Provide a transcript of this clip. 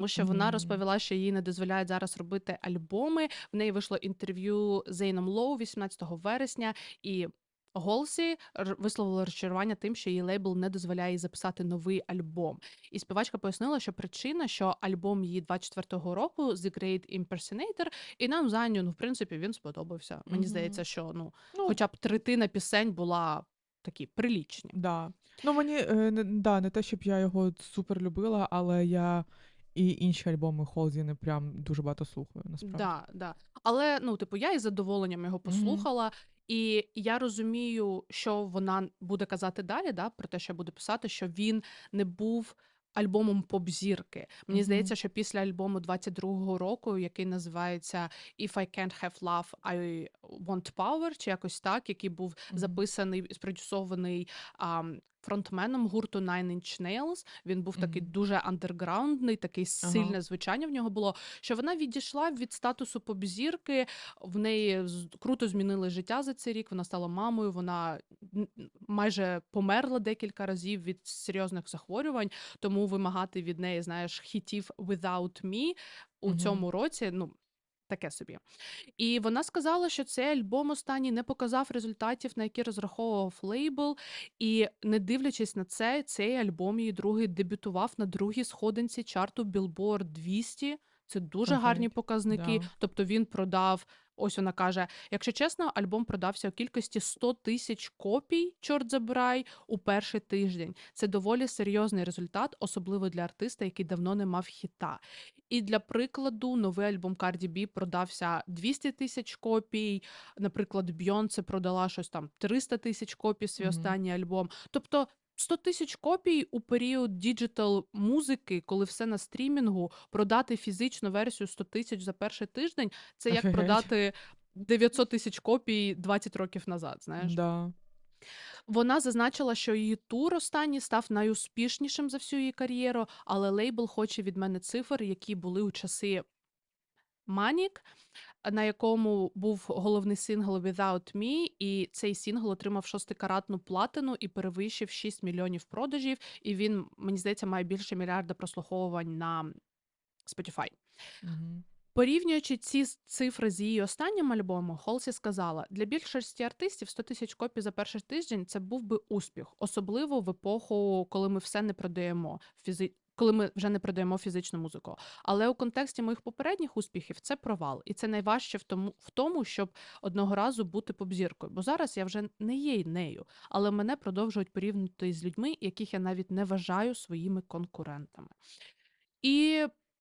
Тому що вона розповіла, що їй не дозволяють зараз робити альбоми. В неї вийшло інтерв'ю з Зейном Лоу 18 вересня, і Голсі висловила розчарування тим, що її лейбл не дозволяє їй записати новий альбом. І співачка пояснила, що причина, що альбом її 24-го року The Great Impersonator, і нам Заню, ну, в принципі, він сподобався. Мені здається, що, ну, Ну хоча б третина пісень була такі прилічні. Да. Ну, мені, е, не да, не те, щоб я його супер любила, але я і інші альбоми не прям дуже багато слухаю, насправді. Да, да. Але, ну, типу, я із задоволенням його послухала, і я розумію, що вона буде казати далі, да, про те, що буде писати, що він не був альбомом поп-зірки. Мені Мгм. здається, що після альбому 22-го року, який називається "If I Can't Have Love, I Want Power", чи якось так, який був Мгм. записаний спродюсований, ам, фронтменом гурту Nine Inch Nails. Він був такий дуже андерграундний, такий Ага. сильне звучання в нього було, що вона відійшла від статусу поп-зірки, в неї круто змінили життя за цей рік, вона стала мамою, вона майже померла декілька разів від серйозних захворювань, тому вимагати від неї, знаєш, хітів "Without Me" у Мгм. цьому році, ну, таке собі. І вона сказала, що цей альбом останній не показав результатів, на які розраховував лейбл, і не дивлячись на це, цей альбом її другий дебютував на другій сходинці чарту Billboard 200. Це дуже гарні показники. Да. Тобто він продав ось вона каже: "Якщо чесно, альбом продався у кількості 100 тисяч копій, чорт забирай, у перший тиждень. Це доволі серйозний результат, особливо для артиста, який давно не мав хіта". І для прикладу, новий альбом Cardi B продався 200 тисяч копій. Наприклад, Бейонсе продала щось там 300 тисяч копій свій Мгм. останній альбом. Тобто 100 тисяч копій у період діджитал-музики, коли все на стрімінгу, продати фізичну версію 100 тисяч за перший тиждень- це як Офігеть. продати 900 тисяч копій 20 років назад, знаєш. Да. Вона зазначила, що її тур останній став найуспішнішим за всю її кар'єру, але лейбл хоче від мене цифр, які були у часи Manic, на якому був головний сингл "Without Me", і цей сингл отримав шестикаратну платину і перевищив 6 мільйонів продажів, і він, мені здається, має більше мільярда прослуховувань на Spotify. Мгм. Порівнюючи ці цифри з її останнім альбомом, Холсі сказала: "Для більшості артистів 100 тисяч копій за перший тиждень- це був би успіх, особливо в епоху, коли ми все не продаємо фізи коли ми вже не продаємо фізичну музику. Але у контексті моїх попередніх успіхів це провал, і це найважче в тому в тому, щоб одного разу бути поп-зіркою. Бо зараз я вже не є нею, але мене продовжують порівнювати з людьми, яких я навіть не вважаю своїми конкурентами". І